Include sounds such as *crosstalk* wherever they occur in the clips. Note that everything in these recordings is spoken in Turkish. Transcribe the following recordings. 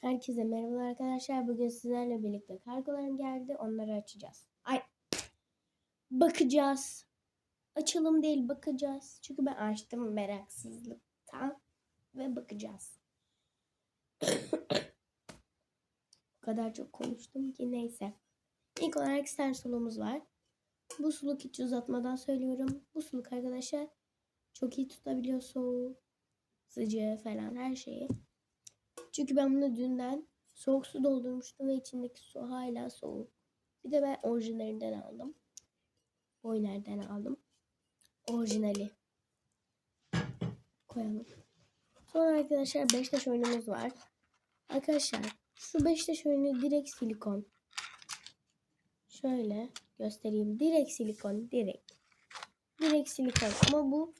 Herkese merhaba arkadaşlar. Bugün sizlerle birlikte kargolarım geldi. Onları açacağız. Ay. Bakacağız. Açalım değil bakacağız. Çünkü ben açtım meraksızlıktan. Ve bakacağız. *coughs* o kadar çok konuştum ki neyse. İlk olarak tane sulumuz var. Bu suluk hiç uzatmadan söylüyorum. Bu suluk arkadaşlar çok iyi tutabiliyor soğuğu, sıcağı falan her şeyi. Çünkü ben bunu dünden soğuk su doldurmuştum ve içindeki su hala soğuk. Bir de ben orijinalinden aldım. Boyner'den aldım. Orijinali. Koyalım. Sonra arkadaşlar Beşiktaş oyunumuz var. Arkadaşlar şu Beşiktaş oyunu direkt silikon. Şöyle göstereyim. Direkt silikon. Direkt. Direkt silikon. Ama bu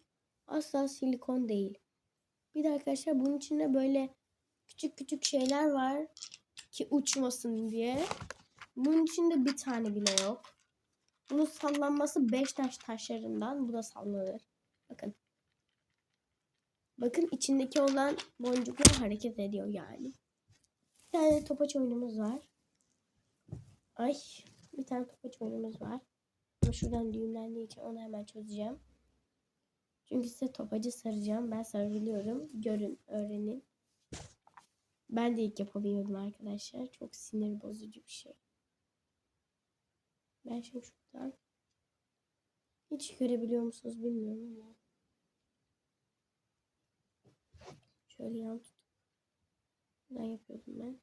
asla silikon değil. Bir de arkadaşlar bunun içinde böyle küçük küçük şeyler var ki uçmasın diye. Bunun içinde bir tane bile yok. Bunun sallanması 5 taş taşlarından. Bu da sallanır. Bakın. Bakın içindeki olan boncuklar hareket ediyor yani. Bir tane topaç oyunumuz var. Ay bir tane topaç oyunumuz var. Ama şuradan düğümlendiği için onu hemen çözeceğim. Çünkü size topacı saracağım. Ben sarabiliyorum. Görün, öğrenin. Ben de ilk yapabiliyordum arkadaşlar. Çok sinir bozucu bir şey. Ben şimdi şuradan hiç görebiliyor musunuz bilmiyorum ama şöyle yan tutup buradan yapıyordum ben.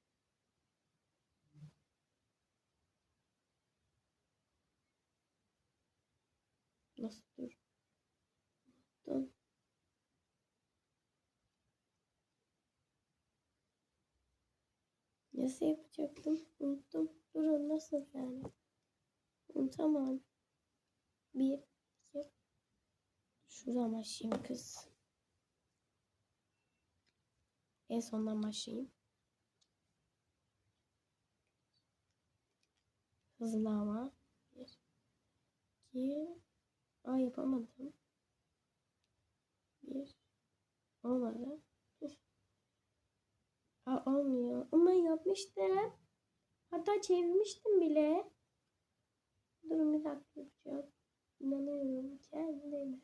Nasıl dur? Dur. Nasıl yapacaktım? Unuttum. Durun nasıl yani? Unutamam. Bir, iki. Şuradan başlayayım kız. En sondan başlayayım. Hızlı ama. Bir, iki. Aa yapamadım. Bir. Olmadı. Aa, olmuyor. Ama yapmıştım. Hatta çevirmiştim bile. Durun bir dakika yapacağım. İnanıyorum kendime.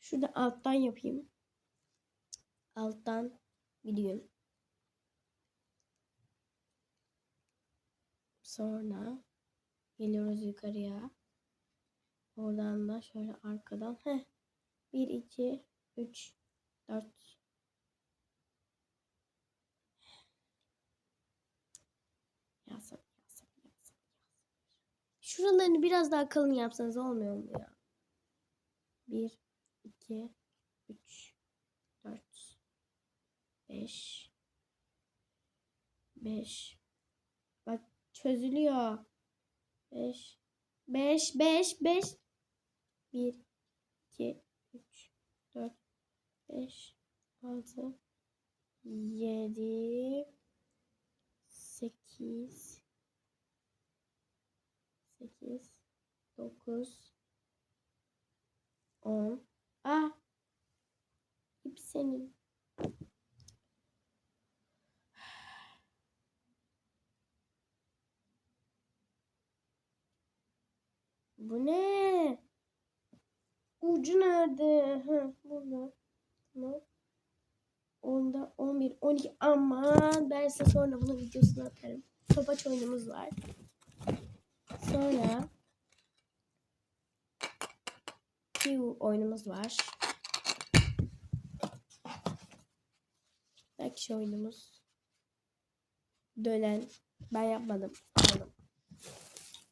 Şurada alttan yapayım. Alttan bir Sonra geliyoruz yukarıya. Oradan da şöyle arkadan. Heh. 1, 2, 3, 4, Şuralarını biraz daha kalın yapsanız olmuyor mu ya? 1, 2, 3, 4, 5, 5. Bak çözülüyor. 5, 5, 5, 5. 1, 2, 3, 4, 5, 6, 7, 8 8 9 10 Ah! İp senin. Bu ne? Ucu nerede? Hı, burada. Tamam. Onda 11, 12 aman ben size sonra bunun videosunu atarım. Topaç oyunumuz var. Sonra Q oyunumuz var. Belki oyunumuz. Dönen. Ben yapmadım. Aldım.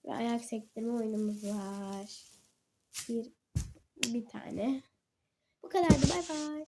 Ve ayak sektirme oyunumuz var. Bir bir tane. Bu kadardı. Bay bay.